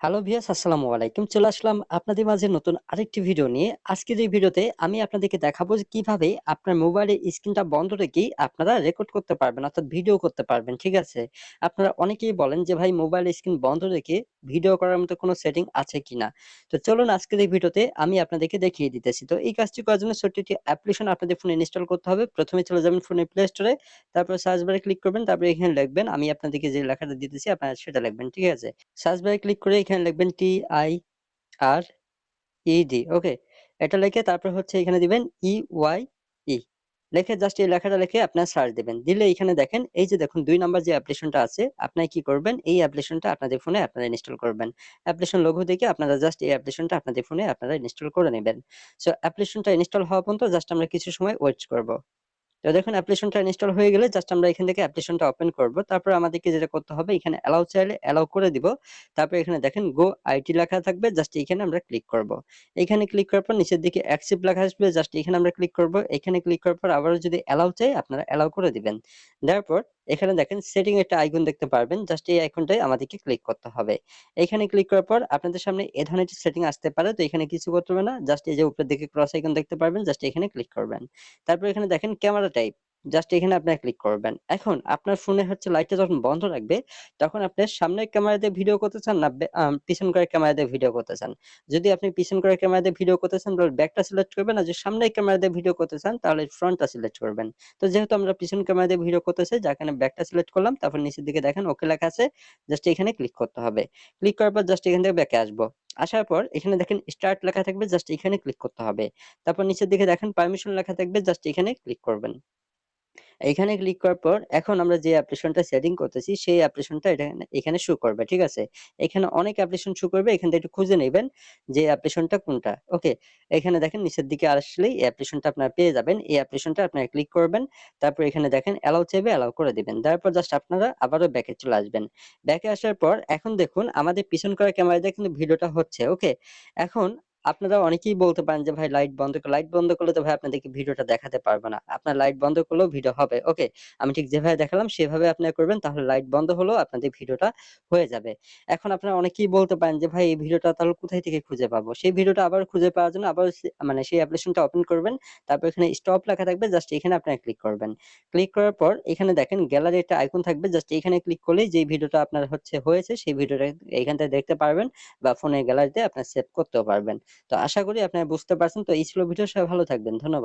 Hello viewers আসসালামু আলাইকুম। চলে আসলাম আপনাদের মাঝে নতুন আরেকটি ভিডিও নিয়ে। আজকের এই ভিডিওতে আমি আপনাদেরকে দেখাবো কীভাবে আপনার মোবাইলের স্ক্রিনটা বন্ধ রেখেই আপনারা রেকর্ড করতে পারবেন অর্থাৎ ভিডিও করতে পারবেন। ঠিক আছে? আপনারা অনেকেই বলেন যে ভাই মোবাইলের স্ক্রিন বন্ধ রেখে ভিডিও করার মতো কোনো সেটিং আছে কিনা? তো চলুন আজকের এই ভিডিওতে আমি আপনাদেরকে দেখিয়ে দিতেছি। তো এই কাজটি করার জন্য ছোট্ট একটি অ্যাপ্লিকেশন আপনাদের ফোনে ইনস্টল করতে হবে। প্রথমে চলে যাবেন ফোনের প্লে স্টোরে, তারপর সার্চ বারে ক্লিক করবেন, তারপরে এখানে লিখবেন আমি আপনাদেরকে যে লেখাটা দিতেছি আপনারা সেটা লিখবেন। ঠিক আছে? সার্চ বারে ক্লিক করে এখানে লিখবেন T I R E D okay? এটা লিখে তারপর হচ্ছে এখানে দিবেন ই ওয়াই ই লিখে জাস্ট এই লেখাটা লিখে আপনারা সার্চ দিবেন। দিলে এখানে দেখেন, এই যে দেখুন, দুই নাম্বার যে অ্যাপ্লিকেশনটা আছে আপনারা কি করবেন এই অ্যাপ্লিকেশনটা আপনাদের ফোনে আপনারা ইনস্টল করবেন। অ্যাপ্লিকেশন লোগো দেখে আপনারা জাস্ট এই অ্যাপ্লিকেশনটা আপনাদের ফোনে আপনারা ইনস্টল করে নেবেন সো অ্যাপ্লিকেশনটা ইনস্টল হওয়া পর্যন্ত জাস্ট আমরা কিছু সময় ওয়েট করব। তো দেখুন অ্যাপ্লিকেশনটা ইনস্টল হয়ে গেলে জাস্ট আমরা এখান থেকে অ্যাপ্লিকেশনটা ওপেন করব। তারপর আমাদেরকে যেটা করতে হবে, এখানে অ্যালাউ চাইলে অ্যালাউ করে দিব। তারপর এখানে দেখেন গো আইটি লেখা থাকবে জাস্ট এখানে আমরা ক্লিক করব। এখানে ক্লিক করার পর নিচের দিকে অ্যাকসেপ্ট লেখা আসবে জাস্ট এখানে আমরা ক্লিক করব। এখানে ক্লিক করার পর আবারও যদি অ্যালাউ চাই, আপনারা অ্যালাউ করে দিবেন। দেওয়ার এখানে দেখেন সেটিং একটা আইকন দেখতে পারবেন। জাস্ট এই আইকনটাই আমাদেরকে ক্লিক করতে হবে। এখানে ক্লিক করার পর আপনাদের সামনে এ ধরনের সেটিং আসতে পারে। তো এখানে কিছু করতে হবে না। জাস্ট এই যে উপরের দিকে ক্রস আইকন দেখতে পারবেন। জাস্ট এখানে ক্লিক করবেন। তারপর এখানে দেখেন ক্যামেরা টাইপ জাস্ট এখানে আপনারা ক্লিক করবেন। এখন আপনার ফোনে হচ্ছে লাইটটা যখন বন্ধ রাখবে, তখন আপনি সামনের ক্যামেরা দিয়ে ভিডিও করতে চান না পিছন করে ক্যামেরা দিয়ে ভিডিও করতে চান। যদি আপনি পিছন করে ক্যামেরা দিয়ে ভিডিও করতে চান তাহলে ব্যাকটা সিলেক্ট করবেন। আর যদি সামনের ক্যামেরা দিয়ে ভিডিও করতে চান তাহলে ফ্রন্টটা সিলেক্ট করবেন। তো যেহেতু আমরা পিছন ক্যামেরা দিয়ে ভিডিও করতে চাই কারণে ব্যাকটা সিলেক্ট করলাম। তারপর নিচের দিকে দেখেন ওকে লেখা আছে। জাস্ট এখানে ক্লিক করতে হবে। ক্লিক করার পর জাস্ট এখান থেকে ব্যাকে আসব। আসার পর এখানে দেখেন স্টার্ট লেখা থাকবে জাস্ট এখানে ক্লিক করতে হবে। তারপর নিচের দিকে দেখেন পারমিশন লেখা থাকবে জাস্ট এখানে ক্লিক করবেন। এখানে ক্লিক করার পর এখন আমরা যে অ্যাপ্লিকেশনটা সেটিং করতেছি, সেই অ্যাপ্লিকেশনটা এটা এখানে শো করবে। ঠিক আছে? এখানে অনেক অ্যাপ্লিকেশন শো করবে। এখান থেকে একটু খুঁজে নেবেন যে অ্যাপ্লিকেশনটা কোনটা। ওকে? এখানে দেখেন নিচের দিকে আসলেই এই অ্যাপ্লিকেশনটা আপনারা পেয়ে যাবেন। এই অ্যাপ্লিকেশনটা আপনারা ক্লিক করবেন। তারপর এখানে দেখেন অ্যালাও চাইবে অ্যালাও করে দিবেন। তারপর জাস্ট আপনারা আবারও ব্যাকে চলে আসবেন। ব্যাকে আসার পর এখন দেখুন, আমাদের পিছন করা ক্যামেরা দিয়ে কিন্তু ভিডিওটা হচ্ছে। ওকে? এখন আপনারা অনেকেই বলতে পারেন যে, ভাই লাইট বন্ধ করে লাইট বন্ধ করলে তো ভাই আপনাদেরকে ভিডিওটা দেখাতে পারব না। আপনার লাইট বন্ধ করলেও ভিডিও হবে। ওকে? আমি ঠিক যেভাবে দেখালাম সেভাবে আপনারা করবেন, তাহলে লাইট বন্ধ হলেও আপনাদের ভিডিওটা হয়ে যাবে। এখন আপনারা অনেকেই বলতে পারেন যে, ভাই, এই ভিডিওটা তাহলে কোথায় থেকে খুঁজে পাবো? সেই ভিডিওটা আবার খুঁজে পাওয়ার জন্য আবার মানে সেই অ্যাপ্লিকেশনটা ওপেন করবেন। তারপর এখানে স্টপ লেখা থাকবে জাস্ট এখানে আপনারা ক্লিক করবেন। ক্লিক করার পর এখানে দেখেন গ্যালারি একটা আইকন থাকবে জাস্ট এখানে ক্লিক করলেই যেই ভিডিওটা আপনার হচ্ছে, হয়েছে, সেই ভিডিওটা এখান থেকে দেখতে পারবেন বা ফোনের গ্যালারিতে আপনার সেভ করতেও পারবেন। তো আশা করি আপনারা বুঝতে পারছেন। তো এই ছিল ভিডিও। সবাই ভালো থাকবেন। ধন্যবাদ।